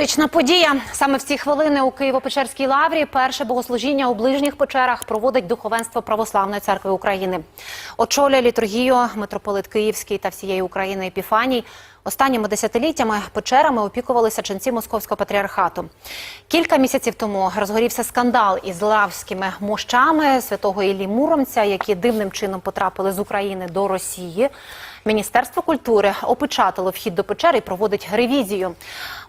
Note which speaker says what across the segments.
Speaker 1: Історична подія саме в ці хвилини у Києво-Печерській лаврі перше богослужіння у ближніх печерах проводить духовенство Православної церкви України. Очолює літургію митрополит Київський та всієї України Епіфаній. Останніми десятиліттями печерами опікувалися ченці московського патріархату. Кілька місяців тому розгорівся скандал із лавськими мощами святого Іллі Муромця, які дивним чином потрапили з України до Росії. Міністерство культури опечатало вхід до печери і проводить ревізію.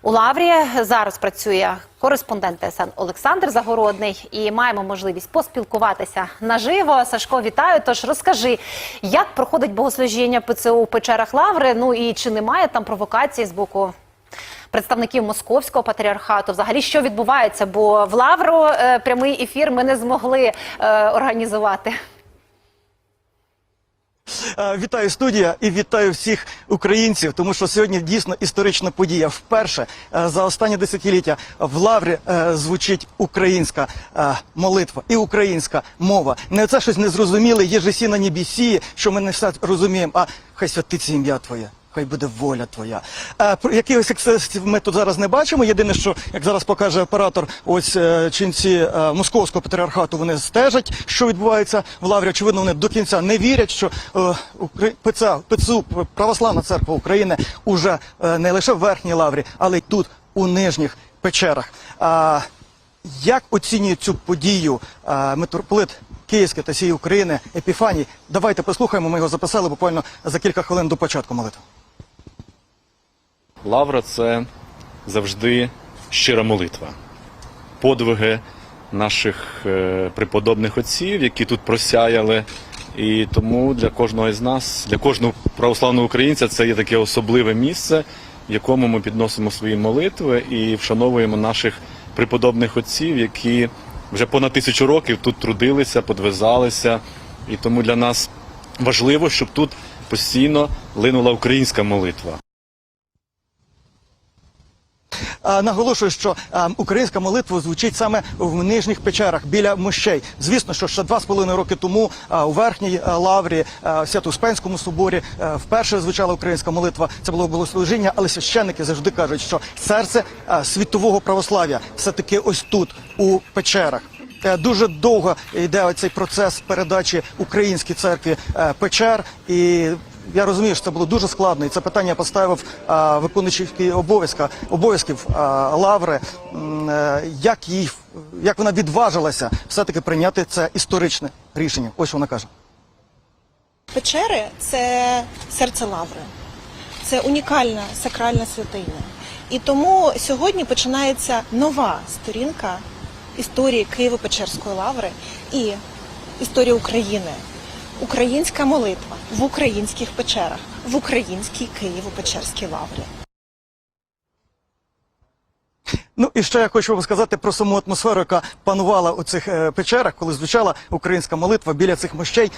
Speaker 1: У Лаврі зараз працює кореспондент ТСН Олександр Загородний і маємо можливість поспілкуватися наживо. Сашко, вітаю. Тож розкажи, як проходить богослужіння ПЦУ у печерах Лаври? Ну і чи немає там провокації з боку представників московського патріархату? Взагалі, що відбувається? Бо в Лавру е, прямий ефір ми не змогли е, організувати.
Speaker 2: Е, Вітаю студія і вітаю всіх українців, тому що сьогодні дійсно історична подія. Вперше е, за останні десятиліття в Лаврі е, звучить українська молитва і українська мова. Не це щось незрозуміле, є же сі на небесі, що ми не все розуміємо, а хай святиться ім'я Твоє. Хай буде воля твоя. Е, про якихось ексцесів ми тут зараз не бачимо. Єдине, що як зараз покаже оператор, ось е, ченці е, московського патріархату вони стежать, що відбувається в лаврі. Очевидно, вони до кінця не вірять, що е, Укра- ПЦУ, Православна церква України уже е, не лише в верхній лаврі, але й тут, у нижніх печерах. А, як оцінює цю подію е, митрополит Київський та всієї України Епіфаній? Давайте послухаємо. Ми його записали буквально за кілька хвилин до початку молитви.
Speaker 3: Лавра це завжди щира молитва, подвиги наших е, преподобних отців, які тут просяяли. І тому для кожного із нас, для кожного православного українця, це є таке особливе місце, в якому ми підносимо свої молитви і вшановуємо наших преподобних отців, які вже понад тисячу років тут трудилися, подвизалися. І тому для нас важливо, щоб тут постійно линула українська молитва.
Speaker 2: Наголошую, що українська молитва звучить саме в нижніх печерах біля мощей. Звісно, що ще два з половиною роки тому у верхній лаврі в Свято-Успенському соборі вперше звучала українська молитва. Це було богослужіння, але священники завжди кажуть, що серце світового православ'я все таки ось тут, у печерах. Е, Дуже довго йде цей процес передачі українській церкві е, печер, і я розумію, що це було дуже складно. І це питання поставив а, виконуючий обов'язка обов'язків а, лаври. Е, Як їй як вона відважилася все таки прийняти це історичне рішення? Ось що вона каже.
Speaker 4: Печери це серце лаври, це унікальна сакральна святиня. І тому сьогодні починається нова сторінка історії Києво-Печерської лаври і історії України. Українська молитва в українських печерах, в українській Києво-Печерській лаврі.
Speaker 2: Ну і ще я хочу вам сказати про саму атмосферу, яка панувала у цих е, печерах, коли звучала українська молитва біля цих мощей.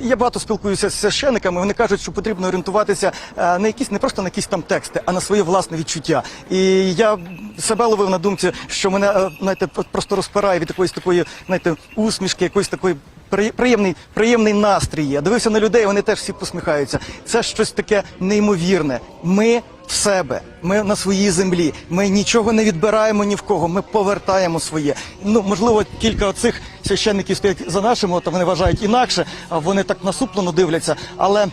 Speaker 2: Я багато спілкуюся з священиками. Вони кажуть, що потрібно орієнтуватися е, на якісь не просто на якісь там тексти, а на своє власне відчуття. І я себе ловив на думці, що мене е, знаєте, просто розпирає від якоїсь такої, знаєте, усмішки, якоїсь такої. При- Приємний, приємний настрій. Я дивився на людей, вони теж всі посміхаються. Це щось таке неймовірне. Ми в себе, ми на своїй землі. Ми нічого не відбираємо ні в кого. Ми повертаємо своє. Ну можливо, кілька оцих священників стоять за нашими, то вони вважають інакше, а вони так насуплено дивляться. Але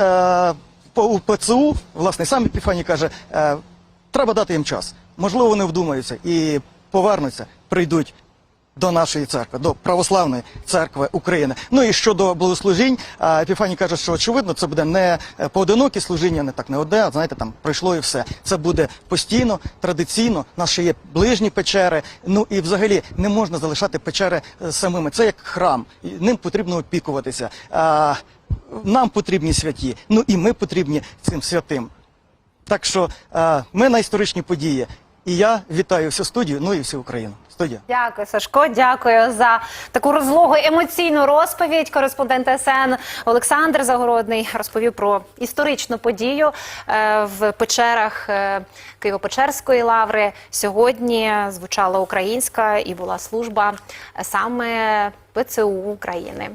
Speaker 2: е, по ПЦУ, власне, сам Епіфаній каже, е, треба дати їм час. Можливо, вони вдумаються і повернуться, прийдуть до нашої церкви, до православної церкви України. Ну і щодо благослужінь, а, Епіфаній каже, що очевидно це буде не е, поодинокі служіння, не так не одне, а знаєте, там пройшло і все. Це буде постійно, традиційно. У нас ще є ближні печери. Ну і взагалі не можна залишати печери е, самими. Це як храм, ним потрібно опікуватися. Нам потрібні святі, ну і ми потрібні цим святим. Так що е, ми на історичні події. І я вітаю всю студію, ну і всю Україну. Студія.
Speaker 1: Дякую, Сашко. Дякую за таку розлогу емоційну розповідь. Кореспондент СН Олександр Загородний розповів про історичну подію е, в печерах е, Києво-Печерської лаври. Сьогодні звучала українська і була служба саме ПЦУ України.